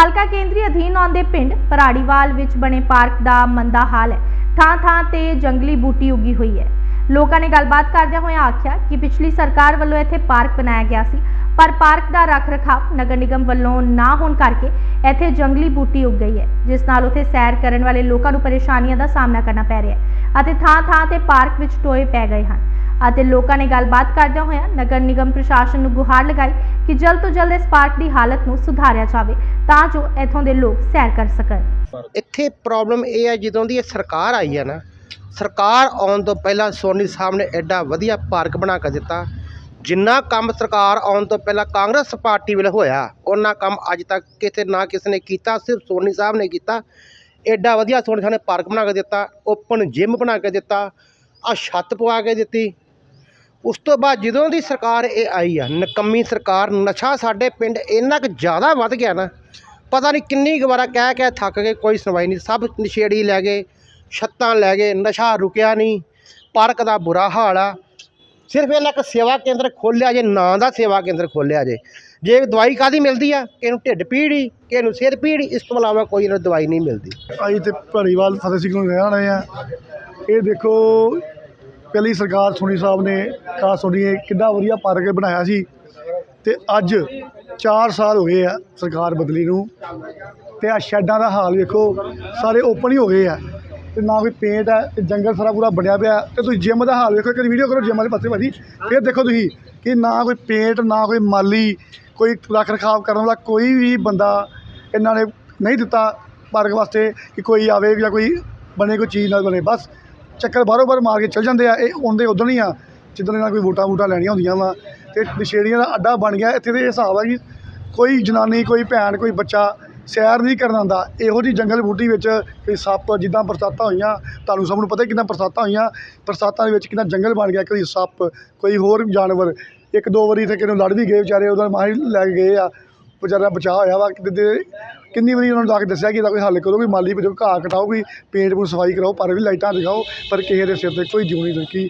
ਹਲਕਾ ਕੇਂਦਰੀ ਅਧੀਨ ਆਉਂਦੇ ਪਿੰਡ ਪਰਾੜੀਵਾਲ ਵਿੱਚ ਬਣੇ ਪਾਰਕ ਦਾ ਮੰਦਾ ਹਾਲ ਹੈ। ਥਾਂ ਥਾਂ ਤੇ ਜੰਗਲੀ ਬੂਟੀ ਉੱਗੀ ਹੋਈ ਹੈ। ਲੋਕਾਂ ਨੇ ਗੱਲਬਾਤ ਕਰਦਿਆਂ ਹੋਇਆਂ ਆਖਿਆ ਕਿ ਪਿਛਲੀ ਸਰਕਾਰ ਵੱਲੋਂ ਇੱਥੇ ਪਾਰਕ ਬਣਾਇਆ ਗਿਆ ਸੀ, ਪਰ ਪਾਰਕ ਦਾ ਰੱਖ-ਰਖਾਵ ਨਗਰ ਨਿਗਮ ਵੱਲੋਂ ਨਾ ਹੋਣ ਕਰਕੇ ਇੱਥੇ ਜੰਗਲੀ ਬੂਟੀ ਉੱਗ ਗਈ ਹੈ, ਜਿਸ ਨਾਲ ਉੱਥੇ ਸੈਰ ਕਰਨ ਵਾਲੇ ਲੋਕਾਂ ਨੂੰ ਪਰੇਸ਼ਾਨੀਆਂ ਦਾ ਸਾਹਮਣਾ ਕਰਨਾ ਪੈ ਰਿਹਾ ਹੈ ਅਤੇ ਥਾਂ-ਥਾਂ ਤੇ ਪਾਰਕ ਵਿੱਚ ਟੋਏ ਪੈ ਗਏ ਹਨ। ਅਤੇ ਲੋਕਾਂ ਨੇ ਗੱਲਬਾਤ ਕਰਦਿਆਂ ਹੋਇਆਂ ਨਗਰ ਨਿਗਮ ਪ੍ਰਸ਼ਾਸਨ ਨੂੰ ਗੁਹਾਰ ਲਗਾਈ ਕਿ ਜਲਦ ਤੋਂ ਜਲਦ ਇਸ ਪਾਰਕ ਦੀ ਹਾਲਤ ਨੂੰ ਸੁਧਾਰਿਆ ਜਾਵੇ ਤਾਂ ਜੋ ਇੱਥੋਂ ਦੇ ਲੋਕ ਸੈਰ ਕਰ ਸਕਣ। ਇੱਥੇ ਪ੍ਰੋਬਲਮ ਇਹ ਹੈ ਜਦੋਂ ਦੀ ਇਹ ਸਰਕਾਰ ਆਈ ਹੈ ਨਾ, ਸਰਕਾਰ ਆਉਣ ਤੋਂ ਪਹਿਲਾਂ ਸੋਨੀ ਸਾਹਿਬ ਨੇ ਐਡਾ ਵਧੀਆ ਪਾਰਕ ਬਣਾ ਕੇ ਦਿੱਤਾ। ਜਿੰਨਾ ਕੰਮ ਸਰਕਾਰ ਆਉਣ ਤੋਂ ਪਹਿਲਾਂ ਕਾਂਗਰਸ ਪਾਰਟੀ ਵੇਲੇ ਹੋਇਆ ਉਹਨਾਂ ਕੰਮ ਅੱਜ ਤੱਕ ਕਿਤੇ ਨਾ ਕਿਸੇ ਨੇ ਕੀਤਾ, ਸਿਰਫ ਸੋਨੀ ਸਾਹਿਬ ਨੇ ਕੀਤਾ। ਐਡਾ ਵਧੀਆ ਸੋਨੀ ਸਾਹਿਬ ਨੇ ਪਾਰਕ ਬਣਾ ਕੇ ਦਿੱਤਾ, ਓਪਨ ਜਿਮ ਬਣਾ ਕੇ ਦਿੱਤਾ ਆ ਛੱਤ ਪਵਾ ਕੇ ਦਿੱਤੀ। ਉਸ ਤੋਂ ਬਾਅਦ ਜਦੋਂ ਦੀ ਸਰਕਾਰ ਇਹ ਆਈ ਆ, ਨਕੰਮੀ ਸਰਕਾਰ, ਨਸ਼ਾ ਸਾਡੇ ਪਿੰਡ ਇੰਨਾ ਕੁ ਜ਼ਿਆਦਾ ਵੱਧ ਗਿਆ ਨਾ, ਪਤਾ ਨਹੀਂ ਕਿੰਨੀ ਕੁ ਵਾਰਾ ਕਹਿ ਕਹਿ ਥੱਕ ਗਏ, ਕੋਈ ਸੁਣਵਾਈ ਨਹੀਂ, ਸਭ ਨਸ਼ੇੜੀ ਲੈ ਗਏ, ਛੱਤਾਂ ਲੈ ਗਏ, ਨਸ਼ਾ ਰੁਕਿਆ ਨਹੀਂ, ਪਾਰਕ ਦਾ ਬੁਰਾ ਹਾਲ ਆ। ਸਿਰਫ ਇਹਨਾਂ ਇੱਕ ਸੇਵਾ ਕੇਂਦਰ ਖੋਲ੍ਹਿਆ ਜੇ, ਨਾਂ ਦਾ ਸੇਵਾ ਕੇਂਦਰ ਖੋਲ੍ਹਿਆ ਜੇ। ਜੇ ਦਵਾਈ ਕਾਦੀ ਮਿਲਦੀ ਆ? ਕਿਸੇ ਨੂੰ ਢਿੱਡ ਪੀੜੀ ਕਿਸੇ ਨੂੰ ਸਿਰ ਪੀੜੀ ਇਸ ਤੋਂ ਇਲਾਵਾ ਕੋਈ ਇਹਨਾਂ ਨੂੰ ਦਵਾਈ ਨਹੀਂ ਮਿਲਦੀ। ਅਸੀਂ ਤੇ ਭਰੀਵਾਲ ਫਤਿਹ ਸਿੰਘ ਨੂੰ ਰਹਿਣ ਰਹੇ ਆ। ਇਹ ਦੇਖੋ ਪਹਿਲੀ ਸਰਕਾਰ ਸੋਨੀ ਸਾਹਿਬ ਨੇ ਕਾ ਸੋਨੀ ਨੇ ਕਿੰਨਾ ਵਧੀਆ ਪਾਰਕ ਬਣਾਇਆ ਸੀ ਤੇ ਅੱਜ 4 ਸਾਲ ਹੋ ਗਏ ਆ ਸਰਕਾਰ ਬਦਲੀ ਨੂੰ ਤੇ ਆ ਸ਼ੈਡਾਂ ਦਾ ਹਾਲ ਵੇਖੋ, ਸਾਰੇ ਓਪਨ ਹੀ ਹੋ ਗਏ ਆ ਤੇ ਨਾ ਕੋਈ ਪੇਂਟ ਹੈ ਤੇ ਜੰਗਲ ਸਾਰਾ ਪੂਰਾ ਬਣਿਆ ਪਿਆ ਤੇ ਤੁਸੀਂ ਜਿਮ ਦਾ ਹਾਲ ਵੇਖੋ, ਇੱਕ ਵੀਡੀਓ ਕਰੋ ਜਿਮ ਵਾਲੇ ਪਾਸੇ ਭਾਜੀ, ਫਿਰ ਦੇਖੋ ਤੁਸੀਂ ਕਿ ਨਾ ਕੋਈ ਪੇਂਟ ਨਾ ਕੋਈ ਮਾਲੀ, ਕੋਈ ਰੱਖ ਰਖਾਵ ਕਰਨ ਵਾਲਾ ਕੋਈ ਵੀ ਬੰਦਾ ਇਹਨਾਂ ਨੇ ਨਹੀਂ ਦਿੱਤਾ ਪਾਰਕ ਵਾਸਤੇ ਕਿ ਕੋਈ ਆਵੇ ਜਾਂ ਕੋਈ ਬਣੇ ਕੋਈ ਚੀਜ਼ ਨਾਲ ਬਣੇ, ਬਸ ਚੱਕਰ ਬਾਹਰੋਂ ਬਾਹਰ ਮਾਰ ਕੇ ਚਲ ਜਾਂਦੇ ਆ, ਇਹ ਆਉਂਦੇ ਉਦੋਂ ਹੀ ਆ ਜਿੱਦਾਂ ਇਹਨਾਂ ਕੋਈ ਵੋਟਾਂ ਵੋਟਾਂ ਲੈਣੀਆਂ ਹੁੰਦੀਆਂ ਵਾ, ਤੇ ਨਸ਼ੇੜੀਆਂ ਦਾ ਅੱਡਾ ਬਣ ਗਿਆ, ਇੱਥੇ ਦੇ ਹਿਸਾਬ ਆ ਕਿ ਕੋਈ ਜਨਾਨੀ, ਕੋਈ ਭੈਣ, ਕੋਈ ਬੱਚਾ ਸੈਰ ਨਹੀਂ ਕਰਨ ਆਉਂਦਾ। ਇਹੋ ਜਿਹੀ ਜੰਗਲ ਬੂਟੀ ਵਿੱਚ ਕੋਈ ਸੱਪ ਜਿੱਦਾਂ ਬਰਸਾਤਾਂ ਹੋਈਆਂ, ਤੁਹਾਨੂੰ ਸਭ ਨੂੰ ਪਤਾ ਕਿੰਨਾ ਬਰਸਾਤਾਂ ਹੋਈਆਂ, ਬਰਸਾਤਾਂ ਦੇ ਵਿੱਚ ਕਿੰਨਾ ਜੰਗਲ ਬਣ ਗਿਆ ਕੋਈ ਸੱਪ, ਕੋਈ ਹੋਰ ਜਾਨਵਰ, ਇੱਕ ਦੋ ਵਾਰੀ ਇੱਥੇ ਕਿਨੂੰ ਲੜ ਵੀ ਗਏ ਵਿਚਾਰੇ, ਉਹਦਾ ਮਾਹੀ ਲੈ ਕੇ ਗਏ ਆ। ਵਿਚਾਰਾ ਬਚਾਅ ਹੋਇਆ ਵਾ, ਕਿਤੇ ਕਿੰਨੀ ਵਾਰੀ ਉਹਨਾਂ ਨੂੰ ਜਾ ਕੇ ਦੱਸਿਆ ਕਿ ਇਹਦਾ ਕੋਈ ਹੱਲ ਕਰੋ ਵੀ ਮਾਲੀ ਭੇਜੋ ਘਾਹ ਕਟਾਓ ਵੀ ਪੇਂਟ ਪੂੰਟ ਸਫ਼ਾਈ ਕਰਾਓ, ਪਰ ਵੀ ਲਾਈਟਾਂ ਦਿਖਾਓ, ਪਰ ਕਿਸੇ ਦੇ ਸਿਰ ਤੇ ਕੋਈ ਜਿਉਂ ਨਹੀਂ ਲੱਗੀ